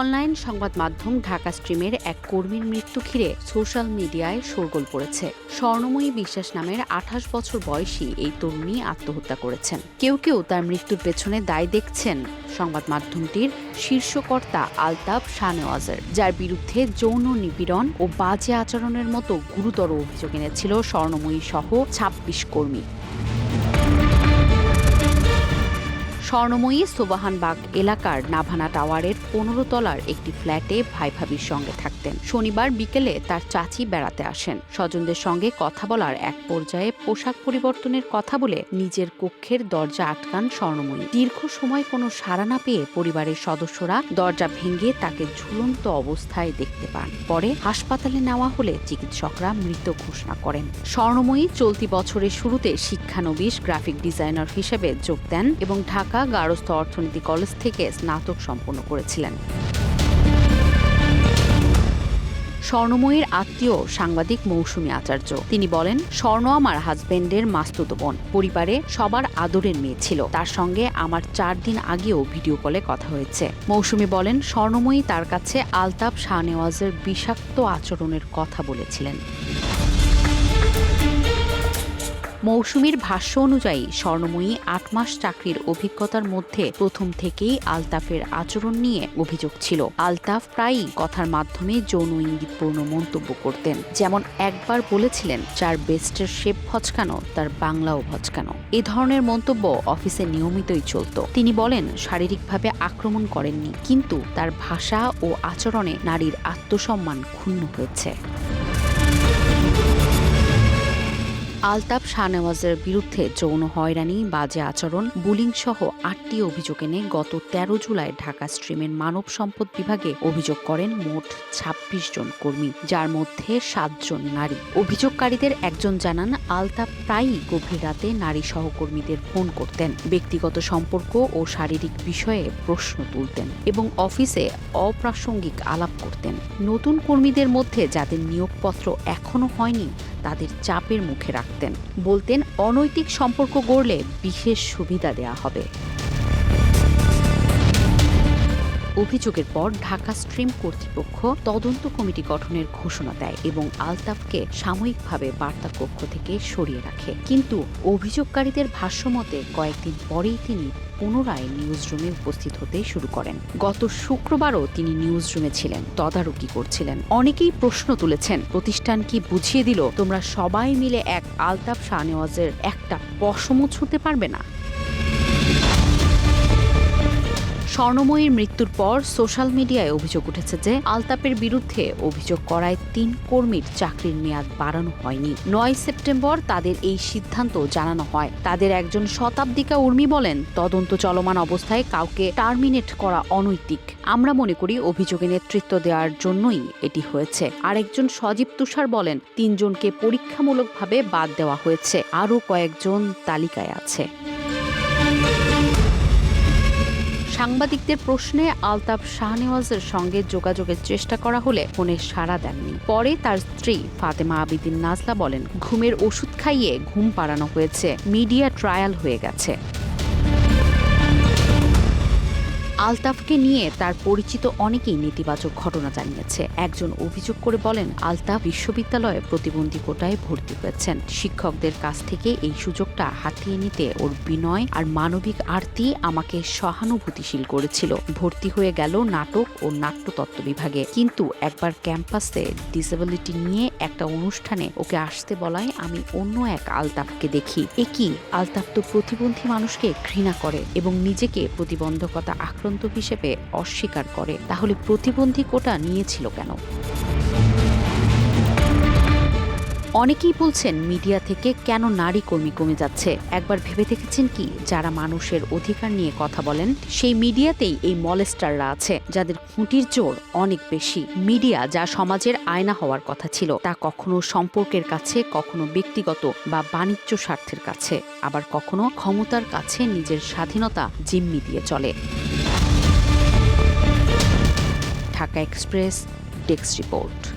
Online সংবাদ মাধ্যম ঢাকা স্ট্রিমের এক কর্মীর মৃত্যু ঘিরে সোশ্যাল মিডিয়ায় শোরগোল পড়েছে। স্বর্ণময়ী বিশ্বাস নামের আঠাশ বছর বয়সী এই তরুণী আত্মহত্যা করেছেন। কেউ কেউ তার মৃত্যুর পেছনে দায় দেখছেন সংবাদ মাধ্যমটির শীর্ষকর্তা আলতাফ শাহনেওয়াজের, যার বিরুদ্ধে যৌন নিপীড়ন ও বাজে আচরণের মতো গুরুতর অভিযোগ এনেছিল স্বর্ণময়ী সহ ছাব্বিশ কর্মী। স্বর্ণময়ী সোবাহানবাগ এলাকার নাভানা টাওয়ারের পনেরো তলার একটি ফ্ল্যাটে ভাই ভাবির সঙ্গে থাকতেন। শনিবার বিকেলে তার চাচি বেড়াতে আসেন। স্বজনদের সঙ্গে কথা বলার এক পর্যায়ে পোশাক পরিবর্তনের কথা বলে নিজের কক্ষের দরজা আটকান স্বর্ণময়ী। দীর্ঘ সময় কোনো সাড়া না পেয়ে পরিবারের সদস্যরা দরজা ভেঙে তাকে ঝুলন্ত অবস্থায় দেখতে পান। পরে হাসপাতালে নেওয়া হলে চিকিৎসকরা মৃত ঘোষণা করেন। স্বর্ণময়ী চলতি বছরের শুরুতে শিক্ষানবিশ, গ্রাফিক ডিজাইনার হিসেবে যোগ দেন এবং ঢাকা গার্হস্থ্য অর্থনীতি কলেজ থেকে স্নাতক সম্পন্ন করেছিলেন। স্বর্ণময়ীর আত্মীয় সাংবাদিক মৌসুমী আচার্য। তিনি বলেন, স্বর্ণ আমার হাজবেন্ডের মাস্তুত বোন। পরিবারে সবার আদরের মেয়ে ছিল। তার সঙ্গে আমার চার দিন আগেও ভিডিও কলে কথা হয়েছে। মৌসুমী বলেন, স্বর্ণময়ী তার কাছে আলতাফ শাহনেওয়াজের বিষাক্ত আচরণের কথা বলেছিলেন। মৌসুমীর ভাষ্য অনুযায়ী স্বর্ণময়ী আট মাস চাকরির অভিজ্ঞতার মধ্যে প্রথম থেকেই আলতাফের আচরণ নিয়ে অভিযোগ ছিল। আলতাফ প্রায়ই কথার মাধ্যমে যৌন ইঙ্গিতপূর্ণ মন্তব্য করতেন। যেমন একবার বলেছিলেন যার বেস্টের শেপ ভচকানো তার বাংলাও ভচকানো এ ধরনের মন্তব্য অফিসে নিয়মিতই চলত। তিনি বলেন, শারীরিকভাবে আক্রমণ করেননি, কিন্তু তার ভাষা ও আচরণে নারীর আত্মসম্মান ক্ষুণ্ণ হয়েছে। আলতাফ শাহনেওয়াজের বিরুদ্ধে যৌন হয়রানি, বাজে আচরণ, বুলিং সহ আটটি অভিযোগ এনে গত তেরো জুলাই ঢাকা স্ট্রিমের মানব সম্পদ বিভাগে অভিযোগ করেন মোট ২৬ জন কর্মী, যার মধ্যে সাতজন নারী। অভিযোগকারীদের একজন জানান, আলতাফ প্রায়ই গভীর রাতে নারী সহকর্মীদের ফোন করতেন, ব্যক্তিগত সম্পর্ক ও শারীরিক বিষয়ে প্রশ্ন তুলতেন এবং অফিসে অপ্রাসঙ্গিক আলাপ করতেন। নতুন কর্মীদের মধ্যে যাদের নিয়োগপত্র এখনও হয়নি তাদের চাপের মুখে রাখতেন। বলতেন অনৈতিক সম্পর্ক গড়লে বিশেষ সুবিধা দেয়া হবে। অভিযোগের পর ঢাকা স্ট্রিম কর্তৃপক্ষ তদন্ত কমিটি গঠনের ঘোষণা দেয় এবং আলতাফকে সাময়িকভাবে বার্তা কক্ষ থেকে সরিয়ে রাখে। কিন্তু অভিযোগকারীদের ভাষ্যমতে কয়েকদিন পরেই তিনি পুনরায় নিউজ রুমে উপস্থিত হতে শুরু করেন। গত শুক্রবারও তিনি নিউজ রুমে ছিলেন, তদারকি করছিলেন। অনেকেই প্রশ্ন তুলেছেন, প্রতিষ্ঠান কি বুঝিয়ে দিল তোমরা সবাই মিলে এক আলতাফ শাহনেওয়াজের একটা পশমও ছুঁতে পারবে না? স্বর্ণময়ীর মৃত্যুর পর সোশ্যাল মিডিয়ায় অভিযোগ উঠেছে যে আলতাপের বিরুদ্ধে অভিযোগ করায় তিন কর্মীর চাকরির মেয়াদ বাড়ানো হয়নি। নয় সেপ্টেম্বর তাদের এই সিদ্ধান্ত জানানো হয়। তাদের একজন শতাব্দীকা উর্মি বলেন, তদন্ত চলমান অবস্থায় কাউকে টার্মিনেট করা অনৈতিক। আমরা মনে করি অভিযোগে নেতৃত্ব দেওয়ার জন্যই এটি হয়েছে। আরেকজন সজীব তুষার বলেন, তিনজনকে পরীক্ষামূলকভাবে বাদ দেওয়া হয়েছে। আরও কয়েকজন তালিকায় আছে। সাংবাদিকদের প্রশ্নে আলতাফ শাহনেওয়াজের সঙ্গে যোগাযোগের চেষ্টা করা হলে ফোনে সাড়া দেননি। পরে তার স্ত্রী ফাতেমা আবিদিন নাজলা বলেন, ঘুমের ওষুধ খাইয়ে ঘুম পাড়ানো হয়েছে। মিডিয়া ট্রায়াল হয়ে গেছে। আলতাফকে নিয়ে তার পরিচিত অনেকেই নেতিবাচক ঘটনা জানিয়েছে। একজন অভিযোগ করে বলেন, আলতাফ বিশ্ববিদ্যালয়ে প্রতিবন্ধী কোটায় ভর্তি হয়েছেন। শিক্ষকদের কাছ থেকে এই সুযোগটা হাতিয়ে নিতে ওর বিনয় আর মানবিক আরতি আমাকে সহানুভূতিশীল করেছিল। ভর্তি হয়ে গেল নাটক ও নাট্যতত্ত্ব বিভাগে। কিন্তু একবার ক্যাম্পাসে ডিসেবিলিটি নিয়ে একটা অনুষ্ঠানে ওকে আসতে বলায়, আমি অন্য এক আলতাফকে দেখি। একই আলতাফ তো প্রতিবন্ধী মানুষকে ঘৃণা করে এবং নিজেকে প্রতিবন্ধকতা আক্রমণ আক্রান্ত হিসেবে অস্বীকার করে। তাহলে প্রতিবন্ধী কোটা নিয়েছিল কেন? অনেকেই বলছেন, মিডিয়া থেকে কেন নারী কর্মী কমে যাচ্ছে? একবার ভেবে দেখেছেন কি? যারা মানুষের অধিকার নিয়ে কথা বলেন, সেই মিডিয়াতেই এই মলেস্টাররা আছে, যাদের খুঁটির জোর অনেক বেশি। মিডিয়া যা সমাজের আয়না হওয়ার কথা ছিল, তা কখনো সম্পর্কের কাছে, কখনো ব্যক্তিগত বা বাণিজ্য স্বার্থের কাছে। আবার কখনো ক্ষমতার কাছে নিজের স্বাধীনতা জিম্মি দিয়ে চলে। Dhaka express desk report